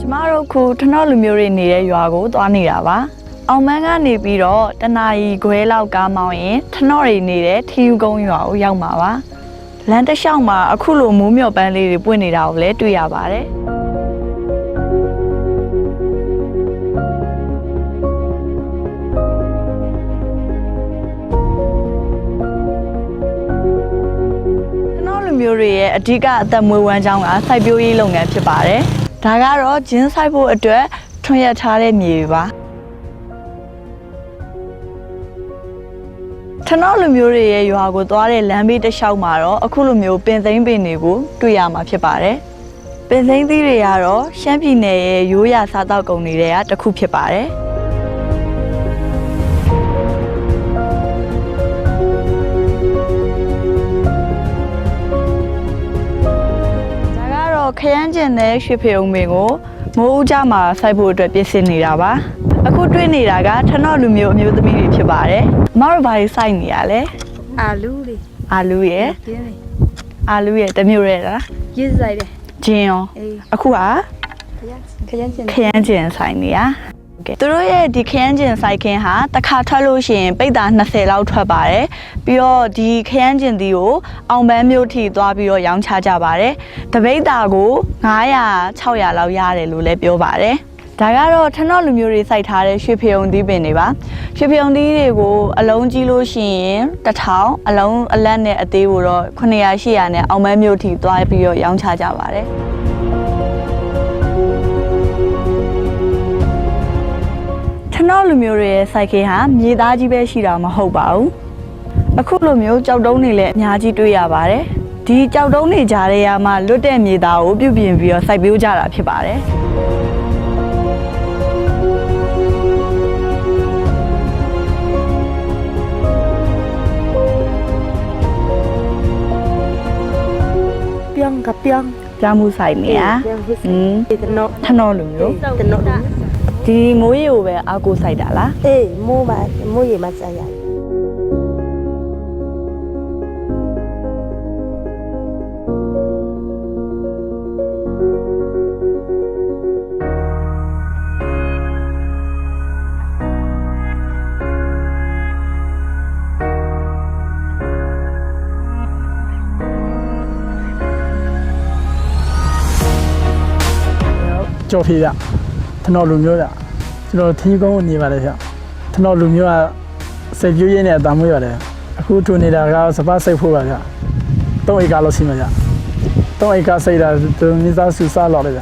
ကျမတို့ခုထနော့လူမျိုးတွေနေတဲ့ရွာကိုသွားနေတာပါအောင်မန်းကနေပြီးတော့တနာရီခွဲလောက်ကားမောင်းရင်ထနော့တွေနေတဲ့ထီယူကုန်းရွာကိုရောက်မှာပါ လမ်းတစ်လျှောက်မှာအခုလိုမိုးမျှော်ပန်းလေးတွေပွင့်နေတာကိုလည်းတွေ့ရပါတယ်ထနော့လူမျိုးတွေရဲ့အဓိကအသက်မွေးဝမ်းကြောင်းကစိုက်ပျိုးရေးလုပ်ငန်းဖြစ်ပါတယ်ဒါကတော့ဂျင်းစိုက်ဖို့အတွက်ထွန်ရထားတဲ့မြေတွေပါ ထနော့လူမျိုးတွေရဲ့ရွာကိုသွားတဲ့လမ်းဘေးတစ်လျှောက်မှာတော့အခုလိုမျိုးပင်သိန်းပင်တွေကိုတွေ့ရမှာဖြစ်ပါတယ်။ပင်သိန်းသီးတွေကတော့ရှမ်းပြည်နယ်ရဲ့ရိုးရာစားတောက်ကုန်တွေကတစ်ခုဖြစ်ပါတယ်။ဒါကတော့ခရမ်းကျင်တဲ့ရွှေဖေုံပင်ကို မိုးဦးကြမှာစိုက်ဖို့အတွက်ပြင်ဆင်နေတာပါ။အခုတွေ့နေတာကထနော့လူမျိုးအမျိုးသမီးတွေဖြစ်ပါတယ်။အမတို့ဘာတွေစိုက်နေရလဲအာလူလေး။အာလူရယ်ပြင်းလေးအာလူရယ်တစ်မျိုးရယ်လားရစ်ဆိုင်တယ်။ဂျင်းရောအေးအခုကခရမ်းခရမ်းကျင်ခရမ်းကျင်ဆိုင်နေရ။ဟုတ် ကဲ့သူတို့ရဲ့ဒီခရမ်းကျင်ဆိုင်ခင်းဟာတစ်ခါထွက်လို့ရှိရင်ပိတ်တာ20လောက်ထွက်ပါတယ်ပြီးတော့ဒီခရမ်းကျင်သီးကိုအောင်ပန်းမျိုးထိသွားပြီးတော့ရောင်းချကြပါတယ်တပိတ်တာကို900 600လောက်ရတယ်လို့လည်းပြောပါတယ်ဒါကတော့ထနော့လူမျိုးတွေစိုက်ထားတဲ့ရွှေဖယုံသီးပင်တွေပါရွှေဖယုံသီးတွေကိုအလုံးကြီးလို့ရှိရင်1000အလုံးအလက်နဲ့အသေးကိုတော့900 800နဲ့အောင်ပန်းမျိုးထိသွားပြီးတော့ရောင်းချကြပါတယ် ထနော့လူမျိုးတွေရဲ့စိုက်ခေဟာမြေသားကြီးပဲရှိတာမဟုတ်ပါဘူးအခုလိုမျိုးကြောက်တုံးတွေလည်းအများကြီးတွေ့ရပါတယ်ဒီကြောက်တုံးတွေကြားထဲမှာလွတ်တဲ့မြေသားကိုပြုပြင်ပြီးတော့စိုက်ပျိုးကြတာဖြစ်ပါတယ်ပြောင်းကပြောင်းပြားမှုဆိုင်နေရပြောင်းဟုတ်อืมဒီတနောထနော့လူမျိုးတနော ဒီမိုးရေကိုပဲအားကိုးစိုက်တာလားအေးမိုးပါမိုးရေမဆိုင်ရကြော်ဖေးရ ထနော်လူမျိုးရကျွန်တော်ထီးကုန်းကိုနေပါတယ်ဗျထနော်လူမျိုးကစိတ်ပြည့်ရင်းနဲ့အတမ်းမွေးရတယ်အခုထူနေတာကစပတ်စိတ်ဖို့ပါဗျ3ဧကလောက်ရှိမှာဗျ3ဧကစိတ်တာသူမိသားစုစားလောက်တယ်ဗျ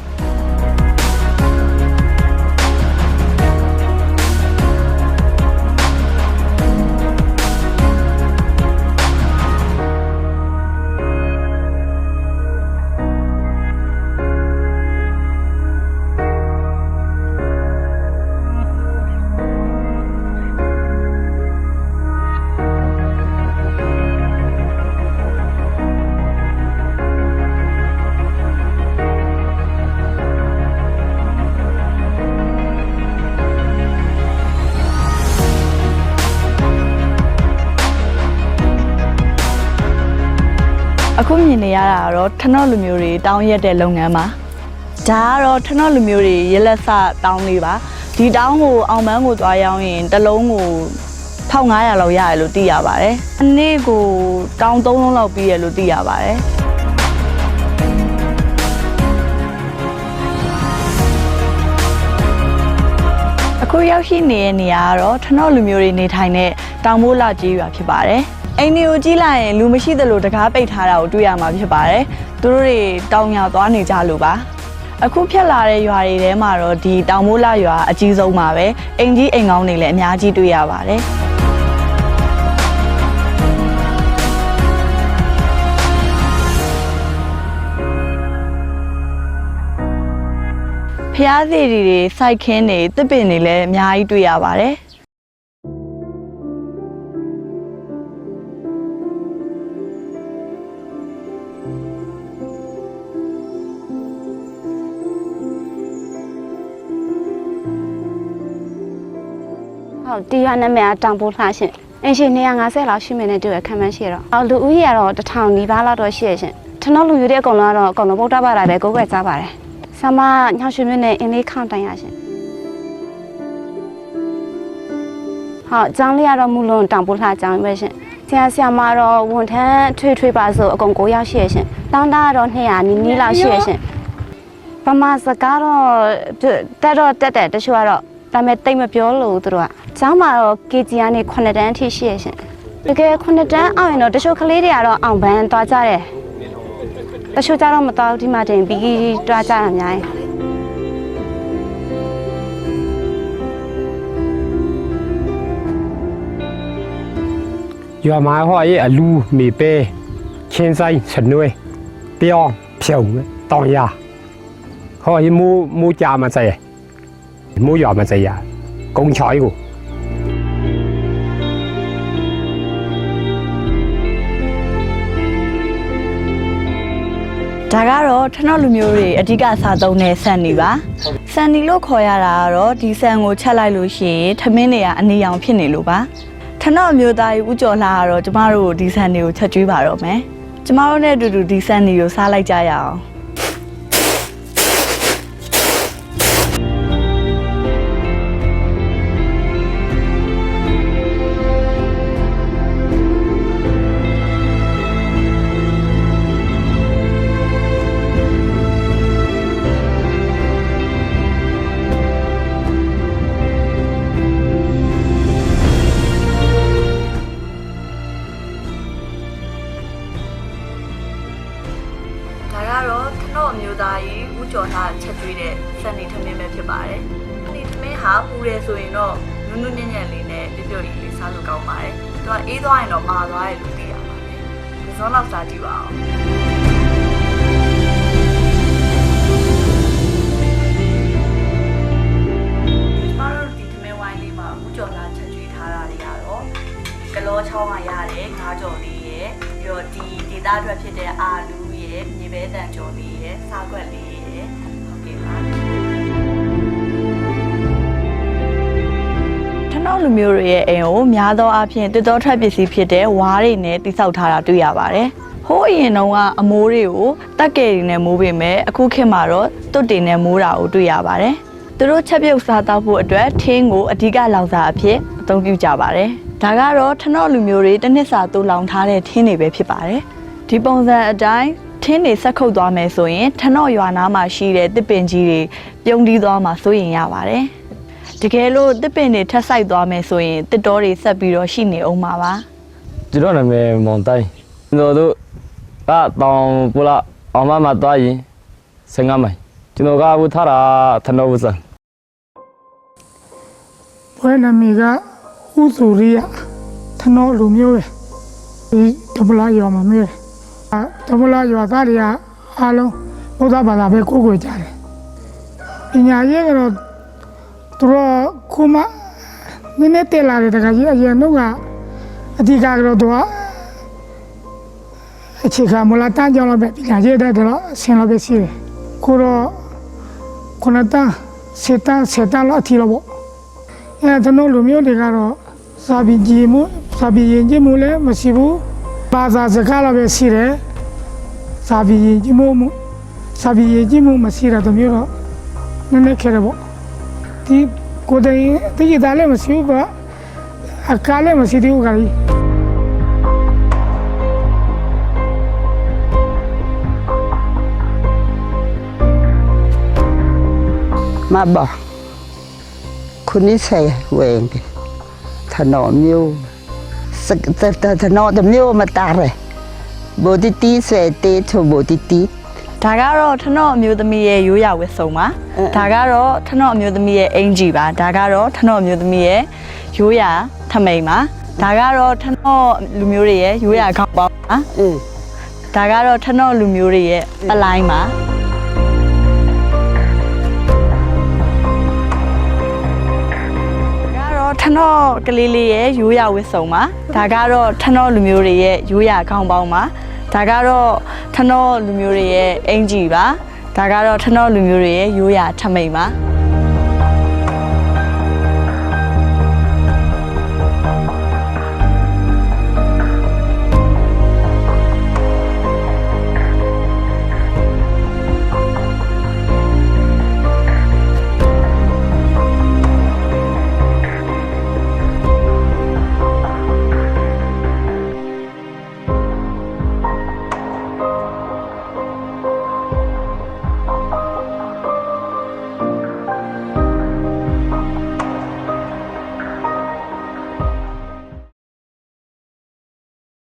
အခုမြင်နေရတာကတော့ထနော့လူမျိုးတွေတောင်းရက်တဲ့လုပ်ငန်းပါဒါကတော့ထနော့လူမျိုးတွေရက်လက်စတောင်းလေးပါဒီတောင်းကိုအောင်ပန်းကိုသွားရောင်းရင်တစ်လုံးကို1500လောက်ရတယ်လို့သိရပါတယ်အနည်းကိုတောင်း3လုံးလောက်ပြီးရလို့သိရပါတယ်အခုရောက်ရှိနေတဲ့နေရာကတော့ထနော့လူမျိုးတွေနေထိုင်တဲ့တောင်မိုးလာကြီးရွာဖြစ်ပါတယ်။ အိမ်တွေကိုကြီးလိုက်ရင်လူမရှိသလိုတကားပိတ်ထားတာကိုတွေ့ရမှာဖြစ်ပါတယ်။သူတို့တွေတောင်ညာသွားနေကြလို့ပါ။အခုဖြတ်လာတဲ့ရွာတွေထဲမှာတော့ဒီတောင်မိုးလာရွာအကြီးဆုံးပါပဲ။အိမ်ကြီးအိမ်ကောင်းတွေလည်းအများကြီးတွေ့ရပါတယ်။ဖျားသေးတွေစိုက်ခင်းတွေတစ်ပင်တွေလည်းအများကြီးတွေ့ရပါတယ်။ ဟုတ်တရားနာမည်အတောင်ပိုးလှရှင်အင်ရှင်250လောက်ရှိမယ်နဲ့တူရခံမှန်းရှိတော့အော်လူဦးရေကတော့1000နီးပါးလောက်တော့ရှိရရှင်ထနောက်လူယူတဲ့အကောင်လုံးကတော့အကောင်လုံးပုတ်တပါတာပဲကိုယ်ပဲစားပါတယ်ဆမညောင်ရွှေမြို့နယ်အင်းလေးခေါင်တိုင်ရရှင်ဟုတ်ကျောင်းလေးကတော့မူလွန်တောင်ပိုးလှကျောင်းပဲရှင် ဆရာဆရာမတော့ဝန်ထမ်းထွေထွေပါဆိုအကောင်9ယောက်ရှိရရှင်တောင်းတာကတော့200နီးနီးလောက်ရှိရရှင်ပမာစကားတော့တက်တော့တက်တယ်တချို့ကတော့ဒါပေမဲ့တိတ်မပြောလို့သူတို့ကကျောင်းမှာတော့ KG ကနေ9တန်းအထိရှိရရှင်တကယ်9တန်းအောင်ရင်တော့တချို့ကလေးတွေကတော့အောင်ဘန်းသွားကြတယ်တချို့ကြတော့မတော်ဘူးဒီမှာတင်ပြီးတွားကြတာများရင် ရွာမှာဟောရဲ့အလူမေပဲချင်းဆိုင်စနွေပြောင်းဖြုံတောင်ရဟောရဲ့မူမူကြမှာစေမူရွာမှာစေရကုန်းချော်ကိုဒါကတော့ထနော့လူမျိုးတွေအဓိကစားသုံးတဲ့ဆန်နီပါဆန်နီလို့ခေါ်ရတာကတော့ဒီဆန်ကိုချက်လိုက်လို့ရှိရင်ထမင်းတွေကအနီရောင်ဖြစ်နေလို့ပါ ထနော့အမျိုးသားကြီးဥကျော်လာကတော့ကျမတို့ဒီဆန်နီကိုချက်ကျွေးပါတော့မယ်ကျမတို့နဲ့အတူတူဒီဆန်နီကိုစားလိုက်ကြရအောင် ကတော့ထနော့အမျိုးသားကြီးဦးကျော်သားချက်ကျွေးတဲ့စန်နီထမင်းပဲဖြစ်ပါတယ်။စန်နီထမင်းဟာပူတယ်ဆိုရင်တော့နုနုညံ့ညံ့လေးနဲ့ပြပြလေးလေးစားလို့ကောင်းပါတယ်။သူကအေးသွားရင်တော့မာသွားတယ်လို့သိရပါတယ်။ဒီစုံတော့စားကြည့်ပါဦး။ကျမတို့ဒီထမင်းဝိုင်းလေးမှာဦးကျော်သားချက်ကျွေးထားတာတွေကတော့ကလောချောင်းကရတယ်ငါးကြော်လေးရယ်ပြီးတော့ဒီဒေသအတွက်ဖြစ်တဲ့အာလူရယ်မြေ ပဲတန်ကြော်လေးရယ်စားခွက်လေးရယ်ဟုတ်ကဲ့ပါထနော့လူမျိုးတွေရဲ့အိမ်ကိုများသောအားဖြင့်တစ်တော်ထွက်ပစ္စည်းဖြစ်တဲ့ဝါးတွေနဲ့တိစောက်ထားတာတွေ့ရပါတယ်ဟိုးအရင်တုန်းကအမိုးတွေကိုတက်ကယ်တွေနဲ့မိုးပေမဲ့အခုခေတ်မှာတော့တွတ်တွေနဲ့မိုးတာကိုတွေ့ရပါတယ်သူတို့ချက်ပြုတ်စားတောက်ဖို့အတွက်ထင်းကိုအဓိကလောင်စာအဖြစ်အသုံးပြုကြပါတယ်ဒါကတော့ထနော့လူမျိုးတွေတစ်နှစ်စာတူလောင်ထားတဲ့ထင်းတွေပဲဖြစ်ပါတယ်ဒီပုံစံအတိုင်း ထင်းတွေဆက်ခုတ်သွားမယ်ဆိုရင်ထနော့ရွာနားမှာရှိတဲ့တစ်ပင်ကြီးတွေပြုံးတီးသွားမှာစိုးရင်ရပါတယ်တကယ်လို့တစ်ပင်တွေထက်ဆိုင်သွားမယ်ဆိုရင်တစ်တော်တွေဆက်ပြီးတော့ရှိနေအောင်ပါပါကျွန်တော်နာမည်မောင်တိုင်းကျွန်တော်တို့ကတောင်ပူလာအောင်မမသွားရင်15မိုင်ကျွန်တော်ကအခုထားတာထနောဝစံဘွဲနာမည်ကဥစုရိယထနောလူမျိုးပဲဒီတပလာရွာမှာမြေ အဲတပလာရွာသားတွေကအားလုံးဘုရားဘာသာပဲကိုယ်ကိုယ်ကြတယ်ပညာရေးကတော့သူတို့ခုမှနည်းနည်းတက်လာတယ်တခါကြီးအရင်တော့ကအဓိကကတော့သူကအခြေခံမလားတန်းကြောင်းလောက်ပဲပညာရေးတဲ့တော့ဆင်လောက်ပဲရှိတယ်ကိုတော့ခုနတန်းစေတန်းစေတန်းလောက်အထီလောက်ပေါ့အဲကျွန်တော်လူမျိုးတွေကတော့စာပေကြည်မှုစာပေရင်ကျမှုလည်းမရှိဘူးဘာသာစကားလည်းပဲရှိတယ် စာပြေရေးကြည့်မှုစာပြေရေးကြည့်မှုမရှိတာတို့မျိုးတော့နည်းနည်းခဲတယ်ပေါ့ဒီကိုယ်တိုင်တိကျသားလည်းမရှိဘူးကအကားလည်းမရှိသေးဘူးခါကြီးမဘခုနိစေဝေင္ထနောမျိုးစကတတနောတမျိုးမတားရယ် ဘိုတီတီဆွဲတေးချိုဘိုတီတီဒါကတော့ထနော့အမျိုးသမီးရဲ့ရိုးရာဝတ်စုံပါဒါကတော့ထနော့အမျိုးသမီးရဲ့အင်ဂျီပါဒါကတော့ထနော့အမျိုးသမီးရဲ့ရိုးရာထမိန်ပါဒါကတော့ထနော့လူမျိုးတွေရဲ့ရိုးရာခေါင်းပေါင်းပါဒါကတော့ထနော့လူမျိုးတွေရဲ့ပလိုင်းပါ ထနော့ကလေးလေးရဲ့ရိုးရာဝတ်စုံပါဒါကတော့ထနော့လူမျိုးတွေရဲ့ရိုးရာခေါင်းပေါင်းပါဒါကတော့ထနော့လူမျိုးတွေရဲ့အင်ဂျီပါဒါကတော့ထနော့လူမျိုးတွေရဲ့ရိုးရာထမိန်ပါ